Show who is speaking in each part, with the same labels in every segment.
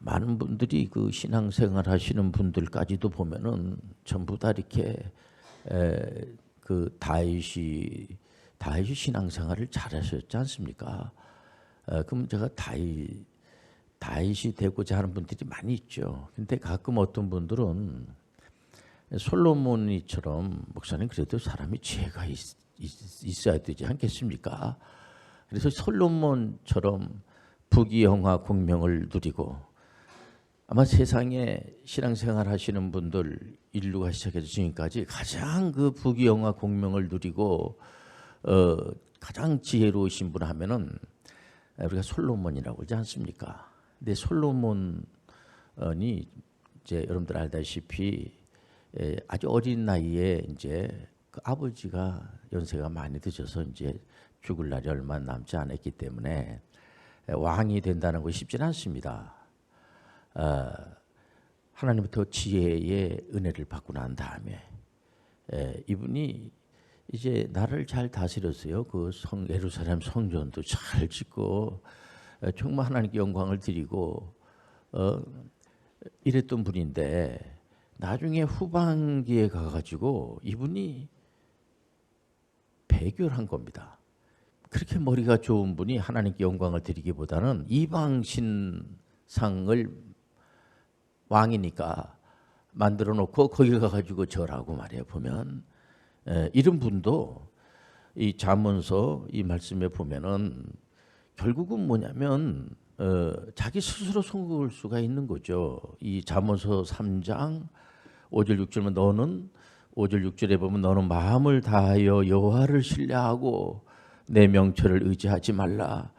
Speaker 1: 많은 분들이 그 신앙생활 하시는 분들까지도 보면은 전부 다 이렇게 에, 그 다윗이 다윗이 신앙생활을 잘하셨지 않습니까? 어, 그럼 제가 다윗 다윗이 되고자 하는 분들이 많이 있죠. 근데 가끔 어떤 분들은 솔로몬이처럼 목사님 그래도 사람이 지혜가 있, 있, 어야 되지 않겠습니까? 그래서 솔로몬처럼 부귀영화 공명을 누리고 아마 세상에 신앙생활 하시는 분들 인류가 시작해서 지금까지 가장 그 부귀영화 공명을 누리고 어, 가장 지혜로우신 분 하면은 우리가 솔로몬이라고 그러지 않습니까? 근데 솔로몬이 이제 여러분들 알다시피 예, 아주 어린 나이에 이제 그 아버지가 연세가 많이 드셔서 이제 죽을 날이 얼마 남지 않았기 때문에 왕이 된다는 것이 쉽지는 않습니다. 어, 하나님부터 지혜의 은혜를 받고 난 다음에 에, 이분이 이제 나를 잘 다스렸어요. 그 성 예루살렘 성전도 잘 짓고 에, 정말 하나님께 영광을 드리고 어, 이랬던 분인데 나중에 후반기에 가가지고 이분이 배교한 겁니다. 그렇게 머리가 좋은 분이 하나님께 영광을 드리기보다는 이방 신상을 왕이니까 만들어 놓고 거기 가가지고 절하고 말이에요. 보면 에, 이런 분도 이 자문서 이 말씀에 보면은 결국은 뭐냐면 어, 자기 스스로 손을 수가 있는 거죠. 이 자문서 3장 5절 6절은 너는 5절 6절에 보면 너는 마음을 다하여 여호와를 신뢰하고 내 명철을 의지하지 말라.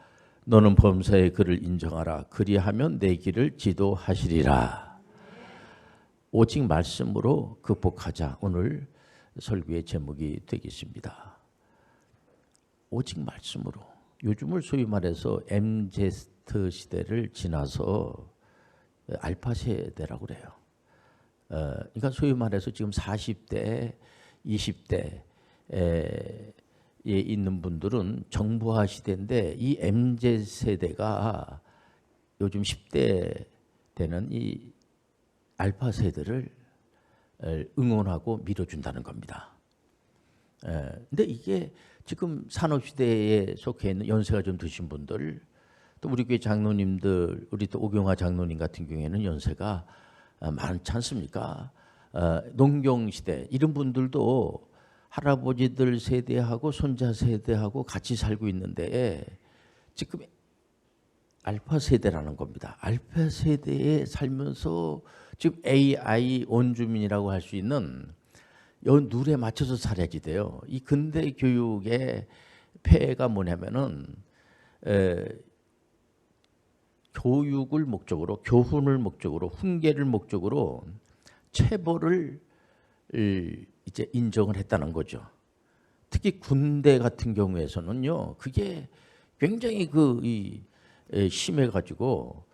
Speaker 1: 너는 범사의 그를 인정하라. 그리하면 내 길을 지도하시리라. 오직 말씀으로 극복하자. 오늘 설교의 제목이 되겠습니다. 오직 말씀으로. 요즘을 소위 말해서 MZ 시대를 지나서 알파 세대라고 그래요. 어, 그러니까 소위 말해서 지금 40대, 20대 에 있는 분들은 정부화 시대인데 이 MZ 세대가 요즘 10대 되는 이 알파 세대를 응원하고 밀어준다는 겁니다. 근데 이게 지금 산업 시대에 속해 있는 연세가 좀 드신 분들, 또 우리 교회 장로님들, 우리 또 오경화 장로님 같은 경우에는 연세가 어, 많지 않습니까? 어, 농경 시대 이런 분들도 할아버지들 세대하고 손자 세대하고 같이 살고 있는데 지금 알파 세대라는 겁니다. 알파 세대에 살면서 지금 AI 온주민이라고 할 수 있는 요 룰에 맞춰서 살아야지 돼요. 이 근대 교육의 폐해가 뭐냐면은 에, 교육을 목적으로 교훈을 목적으로 훈계를 목적으로 체벌을 이제 인정을 했다는 거죠. 특히 군대 같은 경우에서는요, 그게 굉장히 그 이 심해 가지고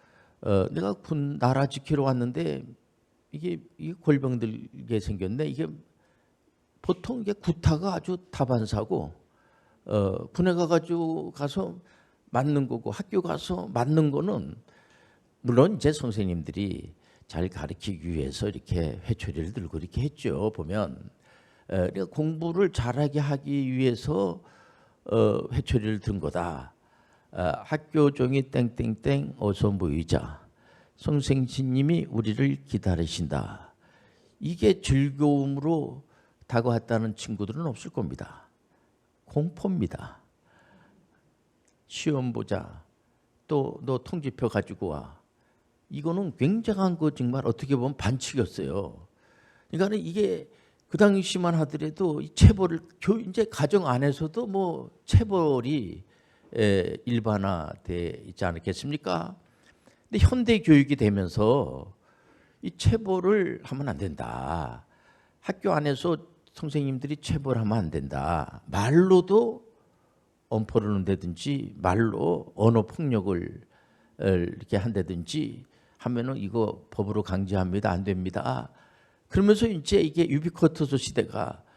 Speaker 1: 어, 내가 군 나라 지키러 왔는데 이게 이 골병들게 생겼네. 이게 보통 이게 구타가 아주 다반사고 어, 군에 가가지고 가서 맞는 거고 학교 가서 맞는 거는 물론 이제 선생님들이 잘 가르치기 위해서 이렇게 회초리를 들고 이렇게 했죠. 보면 어, 공부를 잘하게 하기 위해서 어, 회초리를 든 거다. 어, 학교 종이 땡땡땡 어서 모이자. 선생님이 우리를 기다리신다. 이게 즐거움으로 다가왔다는 친구들은 없을 겁니다. 공포입니다. 시험 보자. 또 너 통지표 가지고 와. 이거는 굉장한 거 정말 어떻게 보면 반칙이었어요. 그러니까 이게 그 당시만 하더라도 이 체벌을 교 이제 가정 안에서도 뭐 체벌이 에, 일반화돼 있지 않겠습니까? 근데 현대 교육이 되면서 이 체벌을 하면 안 된다. 학교 안에서 선생님들이 체벌하면 안 된다. 말로도 엄포를 는다든지 말로 언어 폭력을 이렇게 한다든지 하면은 이거 법으로 강제합니다. 안 됩니다. 그러면서 이제 이게 유비쿼터스 시대가 어,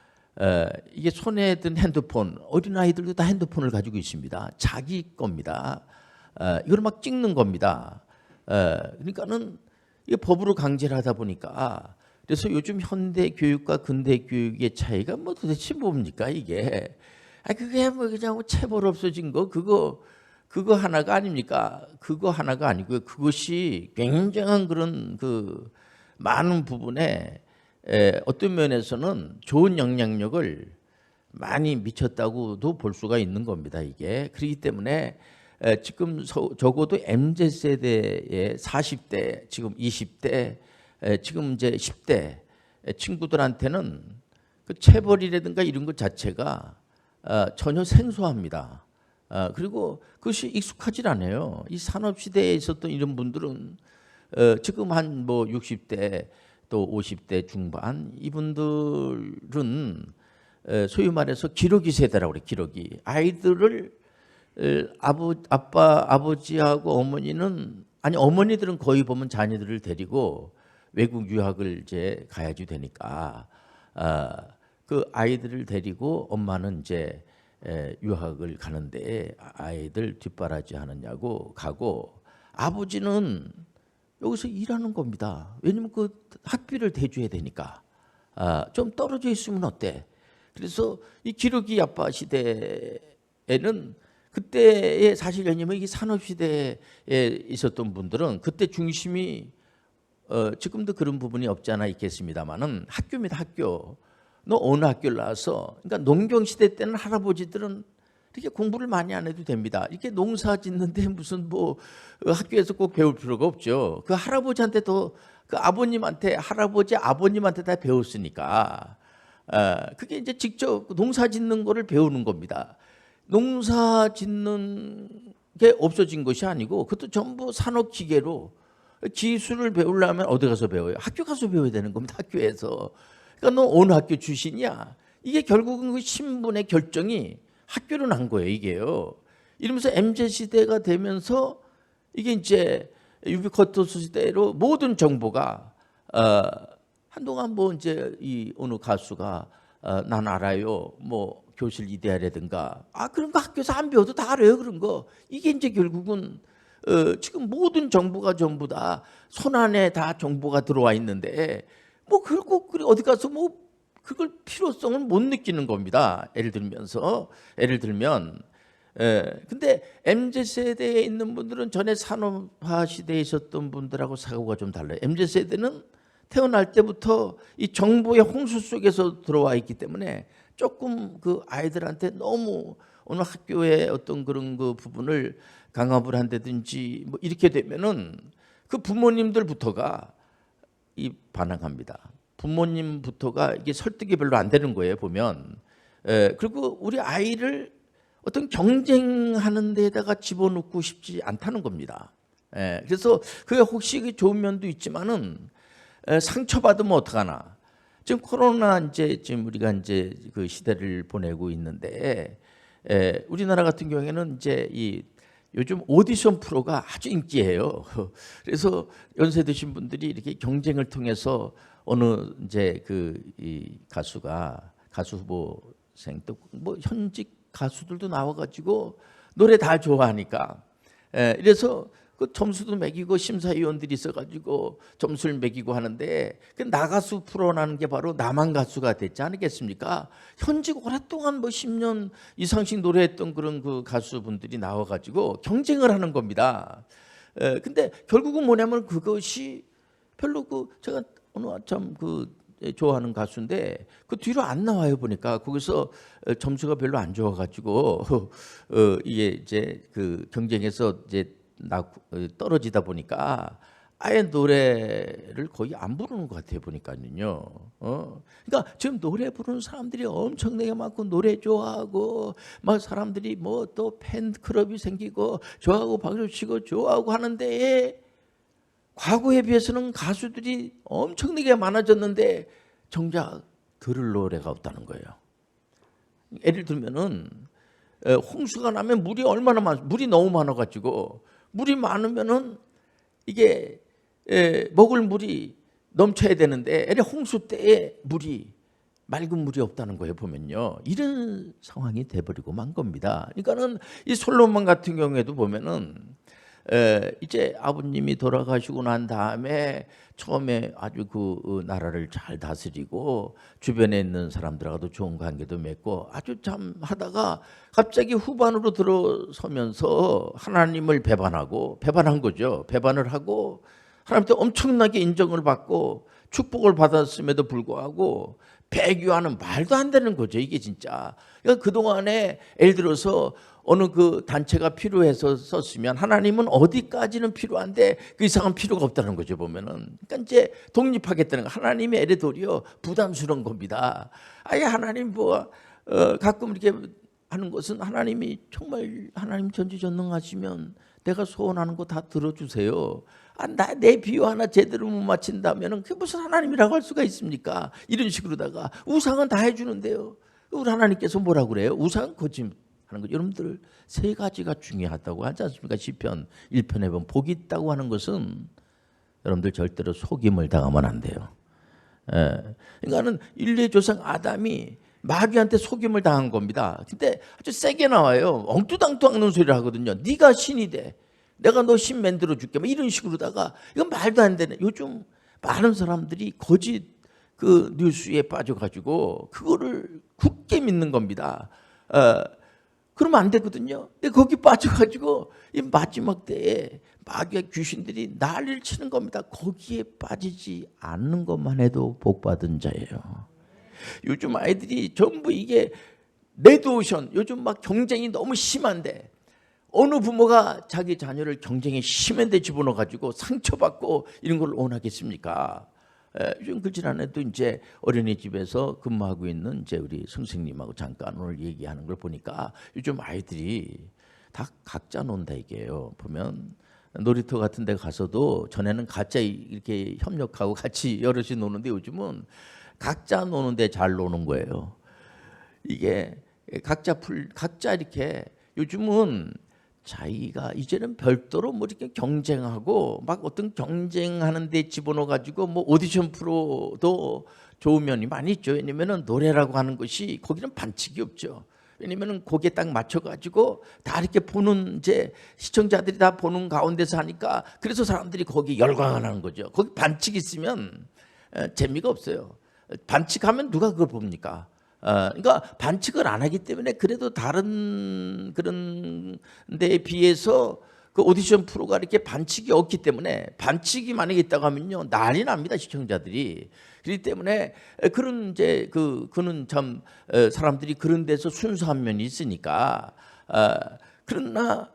Speaker 1: 이게 손에 든 핸드폰 어린 아이들도 다 핸드폰을 가지고 있습니다. 자기 겁니다. 어, 이걸 막 찍는 겁니다. 에, 그러니까는 이 법으로 강제를 하다 보니까 그래서 요즘 현대 교육과 근대 교육의 차이가 뭐 도대체 뭡니까 이게? 아 그게 뭐 그냥 뭐 체벌 없어진 거 그거 그거 하나가 아닙니까? 그거 하나가 아니고요. 그것이 굉장한 그런 그 많은 부분에 에, 어떤 면에서는 좋은 영향력을 많이 미쳤다고도 볼 수가 있는 겁니다. 이게 그렇기 때문에 에, 지금 서- 적어도 MZ 세대의 40대, 지금 20대, 에, 지금 이제 10대 친구들한테는 그 체벌이라든가 이런 것 자체가 어, 전혀 생소합니다. 어, 그리고 그것이 익숙하질 않아요. 이 산업 시대에 있었던 이런 분들은 어, 지금 한 뭐 60대 또 50대 중반 이분들은 에, 소위 말해서 기러기 세대라고 그래 기러기. 아이들을 에, 아버 아빠 아버지하고 어머니는 아니 어머니들은 거의 보면 자녀들을 데리고 외국 유학을 이제 가야지 되니까 아, 그 아이들을 데리고 엄마는 이제 에, 유학을 가는데 아이들 뒷바라지 하느냐고 가고 아버지는 여기서 일하는 겁니다. 왜냐면 그 학비를 대줘야 되니까. 아, 좀 떨어져 있으면 어때? 그래서 이 기러기 아빠 시대에는 그때의 사실 왜냐면 이 산업 시대에 있었던 분들은 그때 중심이 어, 지금도 그런 부분이 없지 않아 있겠습니다만은 학교입니다 학교. 너 어느 학교를 나와서 그러니까 농경 시대 때는 할아버지들은 이렇게 공부를 많이 안 해도 됩니다. 이렇게 농사 짓는데 무슨 뭐 어, 학교에서 꼭 배울 필요가 없죠. 그 할아버지한테 더그 아버님한테 할아버지 아버님한테 다 배웠으니까 어, 그게 이제 직접 농사 짓는 거를 배우는 겁니다. 농사 짓는 게 없어진 것이 아니고 그것도 전부 산업 기계로 기술을 배우려면 어디 가서 배워요? 학교 가서 배워야 되는 겁니다. 학교에서. 그러니까 너 어느 학교 출신이야? 이게 결국은 그 신분의 결정이 학교로 난 거예요. 이게요. 이러면서 MZ 시대가 되면서 이게 이제 유비쿼터 시대로 모든 정보가 어, 한동안 뭐 이제 이 어느 가수가 어, 난 알아요. 뭐 교실 이데아라든가 아 그런 거 학교에서 안 배워도 다 알아요. 그런 거 이게 이제 결국은 어, 지금 모든 정보가 전부 다 손안에 다 정보가 들어와 있는데 뭐 그래 어디 가서 뭐 그걸 필요성을 못 느끼는 겁니다. 예를 들면서 예를 들면 예, 근데 MZ 세대에 있는 분들은 전에 산업화 시대에 있었던 분들하고 사고가 좀 달라요. MZ 세대는 태어날 때부터 이 정보의 홍수 속에서 들어와 있기 때문에 조금 그 아이들한테 너무 어느 학교의 어떤 그런 그 부분을 강압을 한다든지 뭐 이렇게 되면은 그 부모님들부터가 이 반항합니다. 부모님부터가 이게 설득이 별로 안 되는 거예요 보면. 에, 그리고 우리 아이를 어떤 경쟁하는 데다가 집어넣고 싶지 않다는 겁니다. 에, 그래서 그게 혹시 그 좋은 면도 있지만은 에, 상처받으면 어떡하나. 지금 코로나 이제 지금 우리가 이제 그 시대를 보내고 있는데 에, 우리나라 같은 경우에는 이제 이 요즘 오디션 프로가 아주 인기예요. 그래서 연세 드신 분들이 이렇게 경쟁을 통해서 어느 이제 그 이 가수가 가수 후보생 또 뭐 현직 가수들도 나와가지고 노래 다 좋아하니까 에, 이래서 그 점수도 매기고 심사위원들이 있어가지고 점수를 매기고 하는데 그 나가수 프로라는 게 바로 나만 가수가 됐지 않겠습니까? 현직 오랫동안 뭐 10년 이상씩 노래했던 그런 그 가수분들이 나와가지고 경쟁을 하는 겁니다. 에, 근데 결국은 뭐냐면 그것이 별로 그 제가 어느 참그 좋아하는 가수인데 그 뒤로 안 나와요 보니까 거기서 어, 점수가 별로 안 좋아가지고 어, 이게 이제 그 경쟁에서 이제 나 어, 떨어지다 보니까 아예 노래를 거의 안 부르는 것 같아요 보니까는요. 어, 그러니까 지금 노래 부르는 사람들이 엄청나게 많고 노래 좋아하고 막 사람들이 뭐 또 팬클럽이 생기고 좋아하고 박수 치고 좋아하고 하는데 과거에 비해서는 가수들이 엄청나게 많아졌는데 정작 들을 노래가 없다는 거예요. 예를 들면은 에, 홍수가 나면 물이 얼마나 많 물이 너무 많아 가지고 물이 많으면은 이게 에, 먹을 물이 넘쳐야 되는데 에레 홍수 때에 물이 맑은 물이 없다는 거예요 보면요 이런 상황이 돼버리고 만 겁니다. 그러니까는 이 솔로몬 같은 경우에도 보면은 에, 이제 아버님이 돌아가시고 난 다음에 처음에 아주 그 어, 나라를 잘 다스리고 주변에 있는 사람들하고도 좋은 관계도 맺고 아주 참 하다가 갑자기 후반으로 들어서면서 하나님을 배반하고 배반한 거죠. 배반을 하고 하나님한테 엄청나게 인정을 받고 축복을 받았음에도 불구하고 배교하는 말도 안 되는 거죠. 이게 진짜. 그러니까 그동안에 예를 들어서 어느 그 단체가 필요해서 썼으면 하나님은 어디까지는 필요한데 그 이상은 필요가 없다는 거죠. 보면은. 그러니까 이제 독립하겠다는 거. 하나님의 에레도리어 부담스러운 겁니다. 아예 하나님 뭐 어, 가끔 이렇게 하는 것은 하나님이 정말 하나님 전지전능하시면 내가 소원하는 거 다 들어주세요. 아, 나 내 비유 하나 제대로 못 맞힌다면은 그게 무슨 하나님이라고 할 수가 있습니까? 이런 식으로다가 우상은 다 해주는데요. 우리 하나님께서 뭐라 그래요? 우상 거짓 하는 거. 여러분들 세 가지가 중요하다고 하지 않습니까? 시편 1편에 보면 복이 있다고 하는 것은 여러분들 절대로 속임을 당하면 안 돼요. 예. 그러니까는 인류의 조상 아담이 마귀한테 속임을 당한 겁니다. 근데 아주 세게 나와요. 엉뚱당뚱하는 소리를 하거든요. 네가 신이 돼. 내가 너 신 만들어 줄게. 뭐 이런 식으로다가 이건 말도 안 되네. 요즘 많은 사람들이 거짓 그 뉴스에 빠져가지고 그거를 굳게 믿는 겁니다. 어, 그러면 안 되거든요. 근데 거기 빠져가지고 이 마지막 때에 마귀와 귀신들이 난리를 치는 겁니다. 거기에 빠지지 않는 것만 해도 복 받은 자예요. 요즘 아이들이 전부 이게 레드오션 요즘 막 경쟁이 너무 심한데 어느 부모가 자기 자녀를 경쟁이 심한데 집어넣어 가지고 상처받고 이런 걸 원하겠습니까? 에, 요즘 그 지난해도 이제 어린이집에서 근무하고 있는 이제 우리 선생님하고 잠깐 오늘 얘기하는 걸 보니까 요즘 아이들이 다 각자 논다 이게요. 보면 놀이터 같은 데 가서도 전에는 각자 이렇게 협력하고 같이 여럿이 노는데 요즘은 각자 노는데 잘 노는 거예요. 이게 각자 풀 각자 이렇게 요즘은 자기가 이제는 별도로 뭐 이렇게 경쟁하고 막 어떤 경쟁하는 데 집어넣어 가지고 뭐 오디션 프로도 좋은 면이 많이 있죠. 왜냐면은 노래라고 하는 것이 거기는 반칙이 없죠. 왜냐면은 거기에 딱 맞춰 가지고 다 이렇게 보는 이제 시청자들이 다 보는 가운데서 하니까 그래서 사람들이 거기 열광을 하는 거죠. 거기 반칙 있으면 에, 재미가 없어요. 반칙하면 누가 그걸 봅니까? 어, 그러니까 반칙을 안 하기 때문에 그래도 다른 그런 데에 비해서 그 오디션 프로가 이렇게 반칙이 없기 때문에 반칙이 만약에 있다고 하면요 난리 납니다 시청자들이. 그렇기 때문에 그런 이제 그 그는 참 어, 사람들이 그런 데서 순수한 면이 있으니까 어, 그러나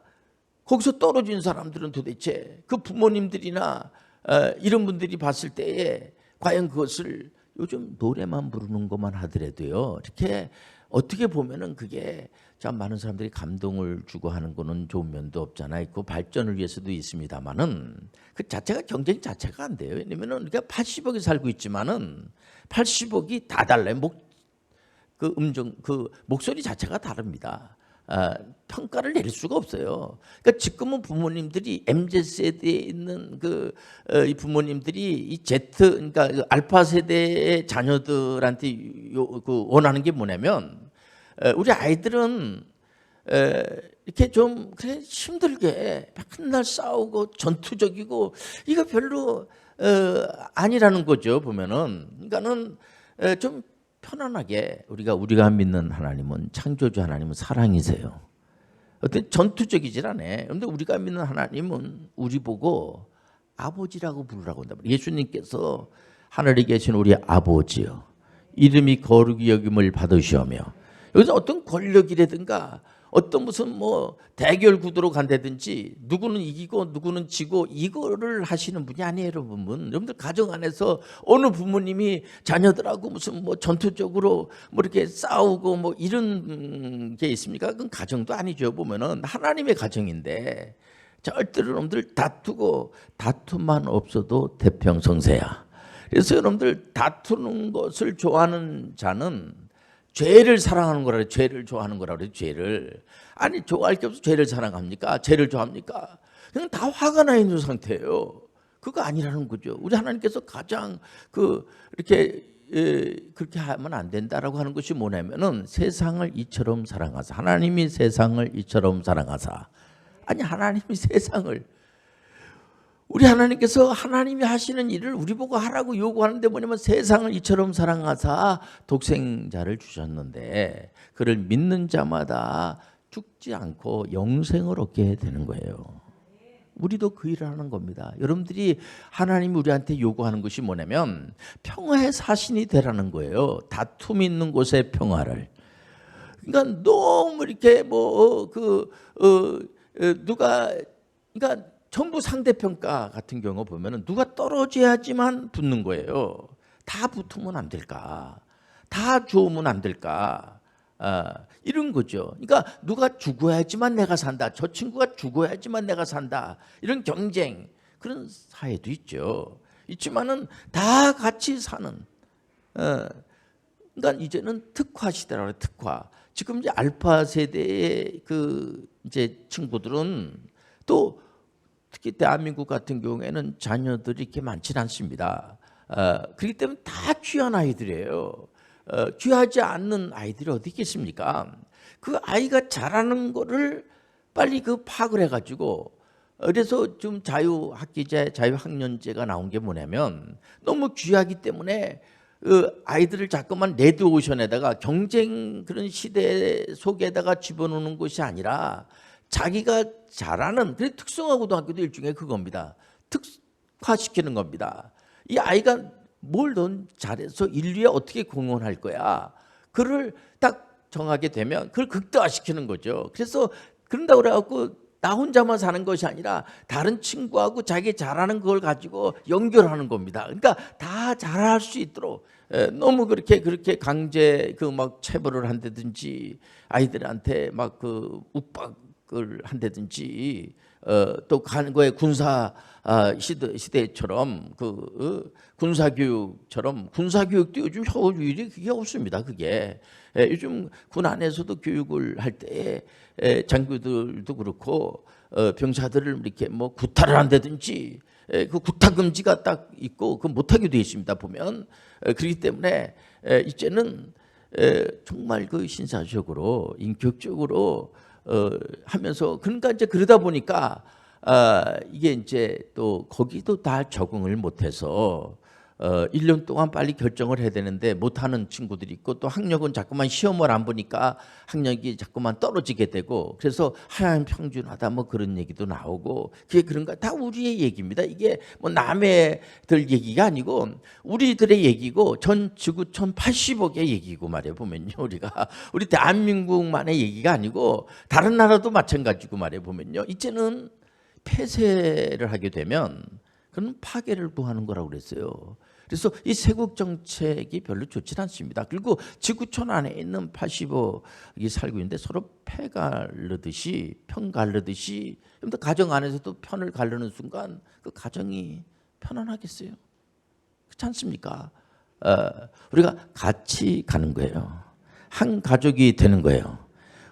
Speaker 1: 거기서 떨어진 사람들은 도대체 그 부모님들이나 어, 이런 분들이 봤을 때에 과연 그것을 요즘 노래만 부르는 것만 하더라도요. 이렇게 어떻게 보면은 그게 참 많은 사람들이 감동을 주고 하는 거는 좋은 면도 없잖아 있고 발전을 위해서도 있습니다만은 그 자체가 경쟁 자체가 안 돼요. 왜냐면은 우리가 80억이 살고 있지만은 80억이 다 달라요. 목, 그 음정 그 목소리 자체가 다릅니다. 아, 평가를 내릴 수가 없어요. 그러니까 지금은 부모님들이 MZ 세대에 있는 그 어, 이 부모님들이 이 Z 그러니까 그 알파 세대의 자녀들한테 요, 그 원하는 게 뭐냐면 에, 우리 아이들은 에, 이렇게 좀 그래 힘들게 맨날 싸우고 전투적이고 이거 별로 어, 아니라는 거죠 보면은 그러니까는 에, 좀 편안하게 우리가 우리가 믿는 하나님은 창조주 하나님은 사랑이세요. 어떤 전투적이질 않아. 그런데 우리가 믿는 하나님은 우리 보고 아버지라고 부르라고 한다. 예수님께서 하늘에 계신 우리 아버지요. 이름이 거룩히 여김을 받으시오며 여기서 어떤 권력이라든가 어떤 무슨 뭐 대결 구도로 간다든지 누구는 이기고 누구는 지고 이거를 하시는 분이 아니에요, 여러분. 여러분들 가정 안에서 어느 부모님이 자녀들하고 무슨 뭐 전투적으로 뭐 이렇게 싸우고 뭐 이런 게 있습니까? 그건 가정도 아니죠. 보면은 하나님의 가정인데 절대로 여러분들 다투고 다툼만 없어도 태평성세야. 그래서 여러분들 다투는 것을 좋아하는 자는 죄를 사랑하는 거라 그래. 죄를 좋아하는 거라 그래. 죄를. 아니 좋아할 게 없어 죄를 사랑합니까? 죄를 좋아합니까? 그냥 다 화가 나 있는 상태예요. 그거 아니라는 거죠. 우리 하나님께서 가장 그 이렇게 에, 그렇게 하면 안 된다라고 하는 것이 뭐냐면은 세상을 이처럼 사랑하사 하나님이 세상을 이처럼 사랑하사 아니 하나님이 세상을 우리 하나님께서 하나님이 하시는 일을 우리 보고 하라고 요구하는데 뭐냐면 세상을 이처럼 사랑하사 독생자를 주셨는데 그를 믿는 자마다 죽지 않고 영생을 얻게 되는 거예요. 우리도 그 일을 하는 겁니다. 여러분들이 하나님이 우리한테 요구하는 것이 뭐냐면 평화의 사신이 되라는 거예요. 다툼 있는 곳의 평화를. 그러니까 너무 이렇게 뭐그 어, 누가 그러니까 전부 상대평가 같은 경우 보면은 누가 떨어져야지만 붙는 거예요. 다 붙으면 안 될까? 다 좋으면 안 될까? 아, 이런 거죠. 그러니까 누가 죽어야지만 내가 산다. 저 친구가 죽어야지만 내가 산다. 이런 경쟁 그런 사회도 있죠. 있지만은 다 같이 사는. 어, 그러니까 이제는 특화 시대라고 해요. 특화. 지금 이제 알파 세대의 그 이제 친구들은 또 특히 대한민국 같은 경우에는 자녀들이 이렇게 많지는 않습니다. 어, 그렇기 때문에 다 귀한 아이들이에요. 어, 귀하지 않는 아이들이 어디 있겠습니까? 그 아이가 잘하는 거를 빨리 그 파악을 해가지고 그래서 좀 자유학기제, 자유학년제가 나온 게 뭐냐면 너무 귀하기 때문에 그 아이들을 자꾸만 레드오션에다가 경쟁 그런 시대 속에다가 집어넣는 것이 아니라 자기가 잘하는 그 특성화고등학교도 일종의 그겁니다. 특화시키는 겁니다. 이 아이가 뭘 넌 잘해서 인류에 어떻게 공헌할 거야? 그를 딱 정하게 되면 그걸 극대화시키는 거죠. 그래서 그런다고 그래갖고 나 혼자만 사는 것이 아니라 다른 친구하고 자기 잘하는 걸 가지고 연결하는 겁니다. 그러니까 다 잘할 수 있도록 에, 너무 그렇게 그렇게 강제 그 막 체벌을 한다든지 아이들한테 막 그 욱박 을 한다든지 어, 또 간거의 군사 아, 시대, 시대처럼 그 어, 군사 교육처럼 군사 교육도 요즘 효율이 그게 없습니다. 그게 에, 요즘 군 안에서도 교육을 할 때 장교들도 그렇고 어, 병사들을 이렇게 뭐 구타를 한다든지 에, 그 구타 금지가 딱 있고 그 못하게 되어 있습니다. 보면 에, 그렇기 때문에 에, 이제는 에, 정말 그 신사적으로 인격적으로 어, 하면서 그러니까 이제 그러다 보니까 아, 이게 이제 또 거기도 다 적응을 못해서 어, 1년 동안 빨리 결정을 해야 되는데 못하는 친구들이 있고 또 학력은 자꾸만 시험을 안 보니까 학력이 자꾸만 떨어지게 되고 그래서 하나님 평준하다 뭐 그런 얘기도 나오고 그게 그런가? 다 우리의 얘기입니다. 이게 뭐 남의들 얘기가 아니고 우리들의 얘기고 전 지구촌 80억의 얘기고 말이에요 보면요. 우리가. 우리 대한민국만의 얘기가 아니고 다른 나라도 마찬가지고 말이에요 보면요. 이제는 폐쇄를 하게 되면 그건 파괴를 구하는 거라고 그랬어요. 그래서 이 세국 정책이 별로 좋지 않습니다. 그리고 지구촌 안에 있는 80억이 살고 있는데 서로 패 가르듯이 편 가르듯이 또 가정 안에서도 편을 가르는 순간 그 가정이 편안하겠어요? 그렇지 않습니까? 어, 우리가 같이 가는 거예요. 한 가족이 되는 거예요.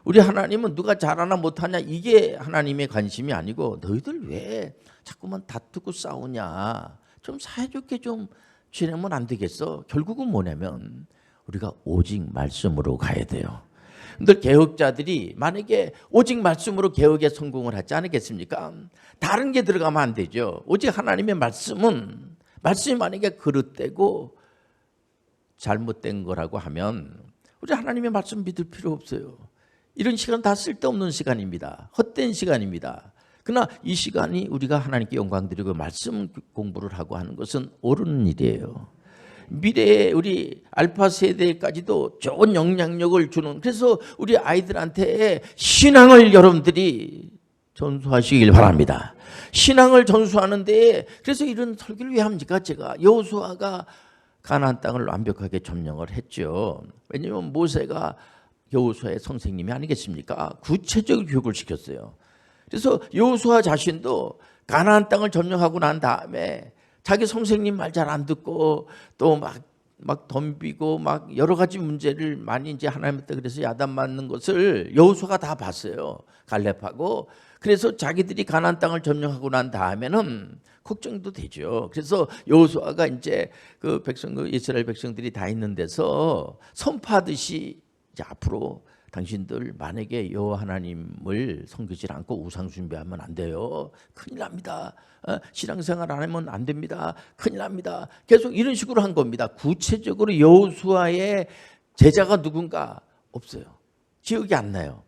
Speaker 1: 우리 하나님은 누가 잘하나 못하냐? 이게 하나님의 관심이 아니고 너희들 왜 자꾸만 다투고 싸우냐? 좀 사이좋게 좀 지내면 안 되겠어? 결국은 뭐냐면 우리가 오직 말씀으로 가야 돼요. 근데 개혁자들이 만약에 오직 말씀으로 개혁에 성공을 하지 않겠습니까? 다른 게 들어가면 안 되죠. 오직 하나님의 말씀은 말씀이 만약에 그릇되고 잘못된 거라고 하면 우리 하나님의 말씀 믿을 필요 없어요 이런 시간 다 쓸데없는 시간입니다. 헛된 시간입니다. 그러나 이 시간이 우리가 하나님께 영광 드리고 말씀 공부를 하고 하는 것은 옳은 일이에요. 미래에 우리 알파 세대까지도 좋은 영향력을 주는 그래서 우리 아이들한테 신앙을 여러분들이 전수하시길 바랍니다. 신앙을 전수하는데 그래서 이런 설교를 왜 합니까? 제가 여호수아가 가나안 땅을 완벽하게 점령을 했죠. 왜냐하면 모세가 여호수아의 선생님이 아니겠습니까? 구체적 교육을 시켰어요. 그래서 여호수아 자신도 가나안 땅을 점령하고 난 다음에 자기 선생님 말 잘 안 듣고 또막 막 덤비고 막 여러 가지 문제를 많이 이제 하나님한테 그래서 야단 맞는 것을 여호수아가 다 봤어요. 갈렙하고 그래서 자기들이 가나안 땅을 점령하고 난 다음에는 걱정도 되죠. 그래서 여호수아가 이제 그 백성 그 이스라엘 백성들이 다 있는 데서 선파하듯이 이제 앞으로 당신들 만약에 여호와 하나님을 섬기지 않고 우상 숭배하면 안 돼요. 큰일 납니다. 어, 신앙생활 안 하면 안 됩니다. 큰일 납니다. 계속 이런 식으로 한 겁니다. 구체적으로 여호수아의 제자가 누군가 없어요. 기억이 안 나요.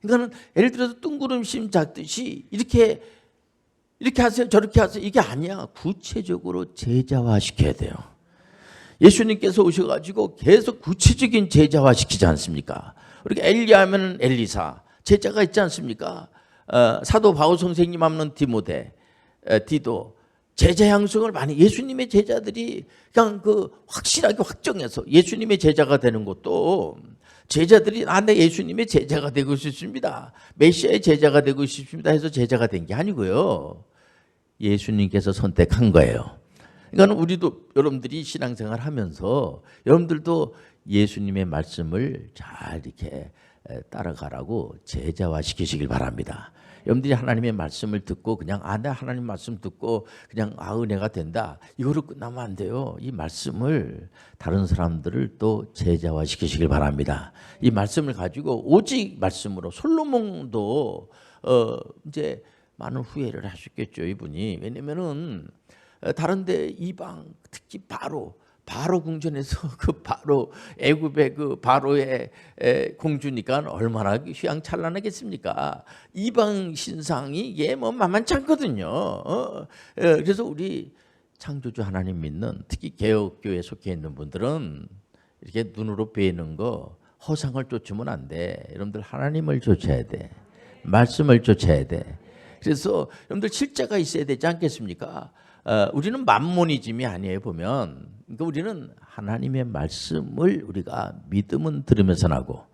Speaker 1: 그러니까는 예를 들어서 뜬구름심 잡듯이 이렇게 이렇게 하세요, 저렇게 하세요. 이게 아니야. 구체적으로 제자화 시켜야 돼요. 예수님께서 오셔가지고 계속 구체적인 제자화 시키지 않습니까? 우리가 엘리야 하면 엘리사, 제자가 있지 않습니까? 어, 사도 바울 선생님 하면 디모데, 어, 디도, 제자 양성을 많이 예수님의 제자들이 그냥 그 확실하게 확정해서 예수님의 제자가 되는 것도 제자들이 나내 예수님의 제자가 되고 싶습니다. 메시아의 제자가 되고 싶습니다 해서 제자가 된 게 아니고요. 예수님께서 선택한 거예요. 그러니까 우리도 여러분들이 신앙생활 하면서 여러분들도 예수님의 말씀을 잘 이렇게 따라가라고 제자화 시키시길 바랍니다. 여러분들이 하나님의 말씀을 듣고 그냥 아, 내 하나님 말씀 듣고 그냥 아, 은혜가 된다. 이거로 끝나면 안 돼요. 이 말씀을 다른 사람들을 또 제자화 시키시길 바랍니다. 이 말씀을 가지고 오직 말씀으로 솔로몬도 어, 이제 많은 후회를 하셨겠죠, 이분이. 왜냐면은 어, 다른데 이방 특히 바로 바로 궁전에서 그 바로 애굽의 그 바로의 공주니까 얼마나 휘황찬란하겠습니까? 이방 신상이 예뭐 만만치 않거든요. 어? 그래서 우리 창조주 하나님 믿는 특히 개혁교회 속해 있는 분들은 이렇게 눈으로 베이는 거 허상을 쫓으면 안 돼. 여러분들 하나님을 쫓아야 돼. 말씀을 쫓아야 돼. 그래서 여러분들 실제가 있어야 되지 않겠습니까? 어, 우리는 만모니즘이 아니에요 보면. 그러니까 우리는 하나님의 말씀을 우리가 믿음은 들으면서 나고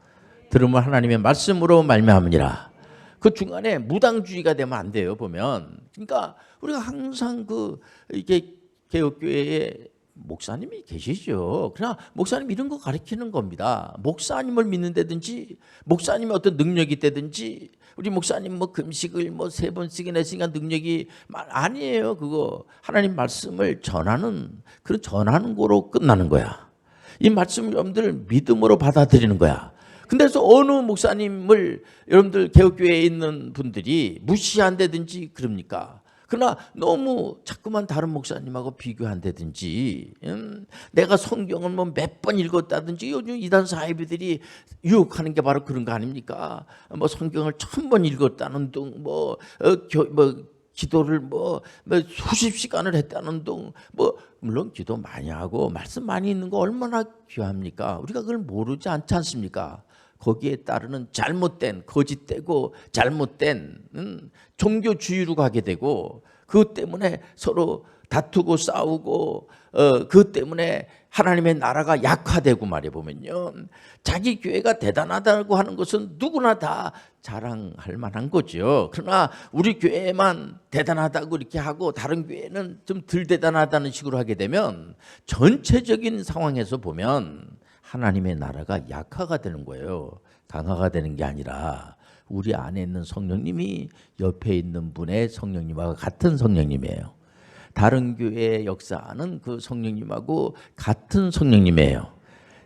Speaker 1: 들으면 하나님의 말씀으로 말미암으니라. 그 중간에 무당주의가 되면 안 돼요 보면. 그러니까 우리가 항상 그 이게 개혁교회에 목사님이 계시죠. 그러나 목사님 이런 거 가르치는 겁니다. 목사님을 믿는다든지 목사님의 어떤 능력이 있다든지 우리 목사님 뭐 금식을 뭐 세번 쓰긴 했으니까 능력이 아니에요. 그거 하나님 말씀을 전하는 그런 전하는 거로 끝나는 거야. 이 말씀 여러분들 믿음으로 받아들이는 거야. 근데서 어느 목사님을 여러분들 개혁교회에 있는 분들이 무시한다든지 그럽니까? 그러나 너무 자꾸만 다른 목사님하고 비교한다든지 음, 내가 성경을 뭐 몇 번 읽었다든지 요즘 이단 사이비들이 유혹하는 게 바로 그런 거 아닙니까? 뭐 성경을 천 번 읽었다는 둥뭐 어, 뭐 기도를 뭐, 뭐 수십 시간을 했다는 둥뭐 물론 기도 많이 하고 말씀 많이 있는 거 얼마나 귀합니까? 우리가 그걸 모르지 않지 않습니까? 거기에 따르는 잘못된 거짓되고 잘못된 음, 종교주의로 가게 되고 그것 때문에 서로 다투고 싸우고 어, 그것 때문에 하나님의 나라가 약화되고 말해 보면요 자기 교회가 대단하다고 하는 것은 누구나 다 자랑할 만한 거죠. 그러나 우리 교회만 대단하다고 이렇게 하고 다른 교회는 좀 덜 대단하다는 식으로 하게 되면 전체적인 상황에서 보면 하나님의 나라가 약화가 되는 거예요. 강화가 되는 게 아니라 우리 안에 있는 성령님이 옆에 있는 분의 성령님과 같은 성령님이에요. 다른 교회의 역사는 그 성령님하고 같은 성령님이에요.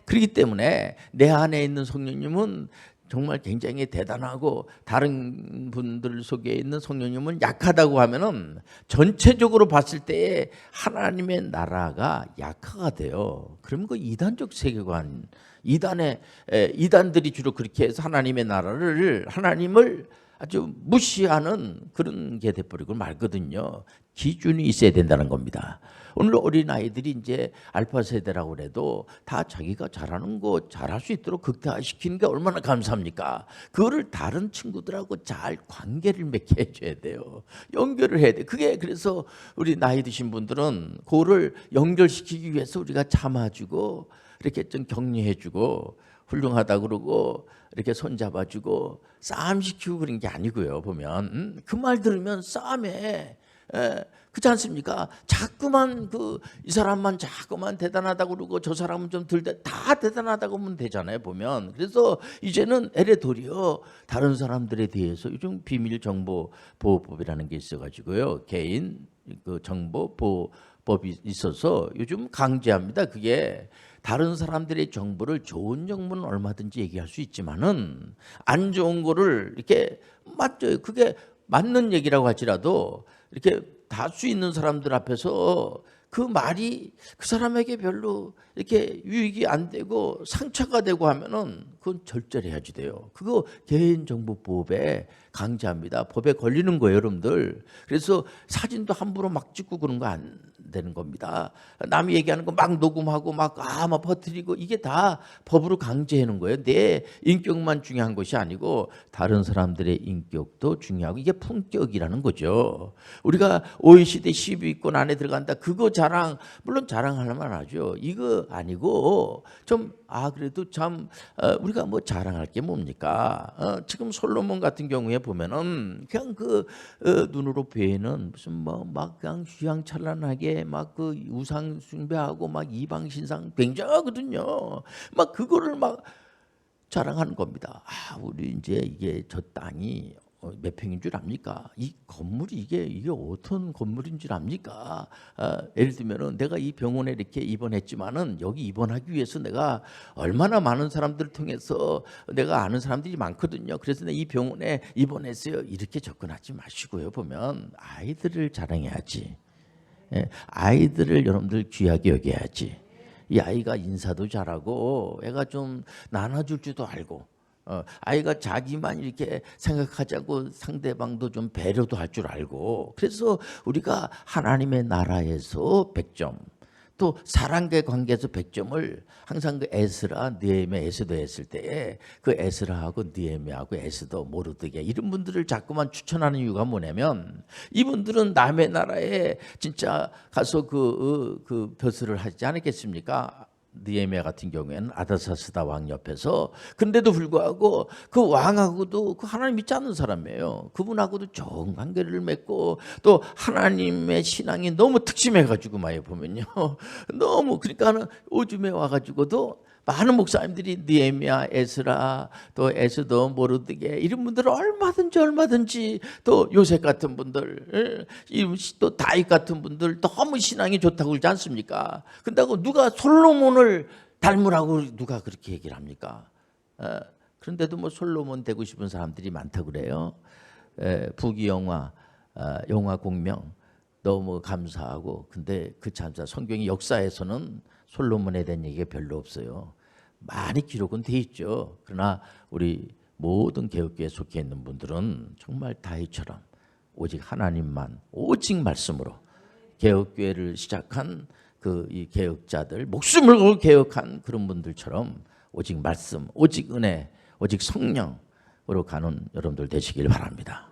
Speaker 1: 그렇기 때문에 내 안에 있는 성령님은 정말 굉장히 대단하고 다른 분들 속에 있는 성령님은 약하다고 하면은 전체적으로 봤을 때 하나님의 나라가 약화가 돼요. 그러면 그 이단적 세계관, 이단의 이단들이 주로 그렇게 해서 하나님의 나라를 하나님을 아주 무시하는 그런 게 돼버리고 말거든요. 기준이 있어야 된다는 겁니다. 오늘 어린 아이들이 이제 알파 세대라고 그래도 다 자기가 잘하는 거 잘할 수 있도록 극대화시키는 게 얼마나 감사합니까? 그거를 다른 친구들하고 잘 관계를 맺게 해줘야 돼요. 연결을 해야 돼. 그게 그래서 우리 나이 드신 분들은 그거를 연결시키기 위해서 우리가 참아주고 이렇게 좀 격려해주고 훌륭하다 그러고 이렇게 손 잡아주고 싸움 시키고 그런 게 아니고요. 보면 음? 그말 들으면 싸움에 에, 그렇지 않습니까? 자꾸만 그 이 사람만 자꾸만 대단하다고 그러고 저 사람은 좀 들다 대단하다고 하면 되잖아요. 보면 그래서 이제는 에레도리어 다른 사람들에 대해서 요즘 비밀 정보 보호법이라는 게 있어가지고요. 개인 그 정보 보호 법이 있어서 요즘 강제합니다. 그게 다른 사람들의 정보를 좋은 정보는 얼마든지 얘기할 수 있지만은 안 좋은 거를 이렇게 맞죠. 그게 맞는 얘기라고 할지라도 이렇게 다수 있는 사람들 앞에서 그 말이 그 사람에게 별로 이렇게 유익이 안 되고 상처가 되고 하면은 그건 절절해야지 돼요. 그거 개인정보법에 강제합니다. 법에 걸리는 거예요, 여러분들. 그래서 사진도 함부로 막 찍고 그런 거 안 되는 겁니다. 남이 얘기하는 거 막 녹음하고 막 아막 퍼뜨리고 이게 다 법으로 강제하는 거예요. 내 인격만 중요한 것이 아니고 다른 사람들의 인격도 중요하고 이게 품격이라는 거죠. 우리가 OECD 10위권 안에 들어간다. 그거 자랑 물론 자랑할 만 하죠. 이거 아니고 좀 아 그래도 참 어, 우리가 뭐 자랑할 게 뭡니까? 어, 지금 솔로몬 같은 경우에 보면은 그냥 그 어, 눈으로 보이는 무슨 뭐 막 그냥 휘황찬란하게 막 그 우상 숭배하고 막 이방 신상 굉장하거든요. 막 그거를 막 자랑하는 겁니다. 아, 우리 이제 이게 저 땅이 어, 몇 평인 줄 압니까? 이 건물이 이게 이게 어떤 건물인 줄 압니까? 아, 예를 들면은 내가 이 병원에 이렇게 입원했지만은 여기 입원하기 위해서 내가 얼마나 많은 사람들을 통해서 내가 아는 사람들이 많거든요. 그래서 내가 이 병원에 입원했어요. 이렇게 접근하지 마시고요. 보면 아이들을 자랑해야지. 예, 아이들을 여러분들 귀하게 여겨야지. 이 아이가 인사도 잘하고 애가 좀 나눠줄 줄도 알고 어, 아이가 자기만 이렇게 생각하자고 상대방도 좀 배려도 할 줄 알고 그래서 우리가 하나님의 나라에서 100점 또 사랑의 관계에서 100점을 항상 그 에스라 느헤미야 에스더 했을 때에 그 에스라하고 느헤미야하고 에스더 모르드게 이런 분들을 자꾸만 추천하는 이유가 뭐냐면 이분들은 남의 나라에 진짜 가서 그, 어, 그 벼슬을 하지 않았겠습니까? 느헤미야 같은 경우에는 아다사스다 왕 옆에서 근데도 불구하고 그 왕하고도 그 하나님 믿지 않는 사람이에요. 그분하고도 좋은 관계를 맺고 또 하나님의 신앙이 너무 특심해 가지고 많이 보면요. 너무 그러니까는 오줌에 와 가지고도 많은 목사님들이 느헤미야, 에스라, 또 에스더, 모르드게 이런 분들은 얼마든지 얼마든지 또 요셉 같은 분들, 예, 또 다윗 같은 분들 너무 신앙이 좋다고 그러지 않습니까? 근다고 누가 솔로몬을 닮으라고 누가 그렇게 얘기를 합니까? 어, 그런데도 뭐 솔로몬 되고 싶은 사람들이 많다 그래요. 에, 부귀 영화, 어, 영화 공명 너무 감사하고 근데 그 참사 성경의 역사에서는 솔로몬에 대한 얘기가 별로 없어요. 많이 기록은 돼 있죠. 그러나 우리 모든 개혁교에 속해 있는 분들은 정말 다윗처럼 오직 하나님만 오직 말씀으로 개혁교회를 시작한 그 이 개혁자들 목숨을 걸고 개혁한 그런 분들처럼 오직 말씀, 오직 은혜, 오직 성령으로 가는 여러분들 되시길 바랍니다.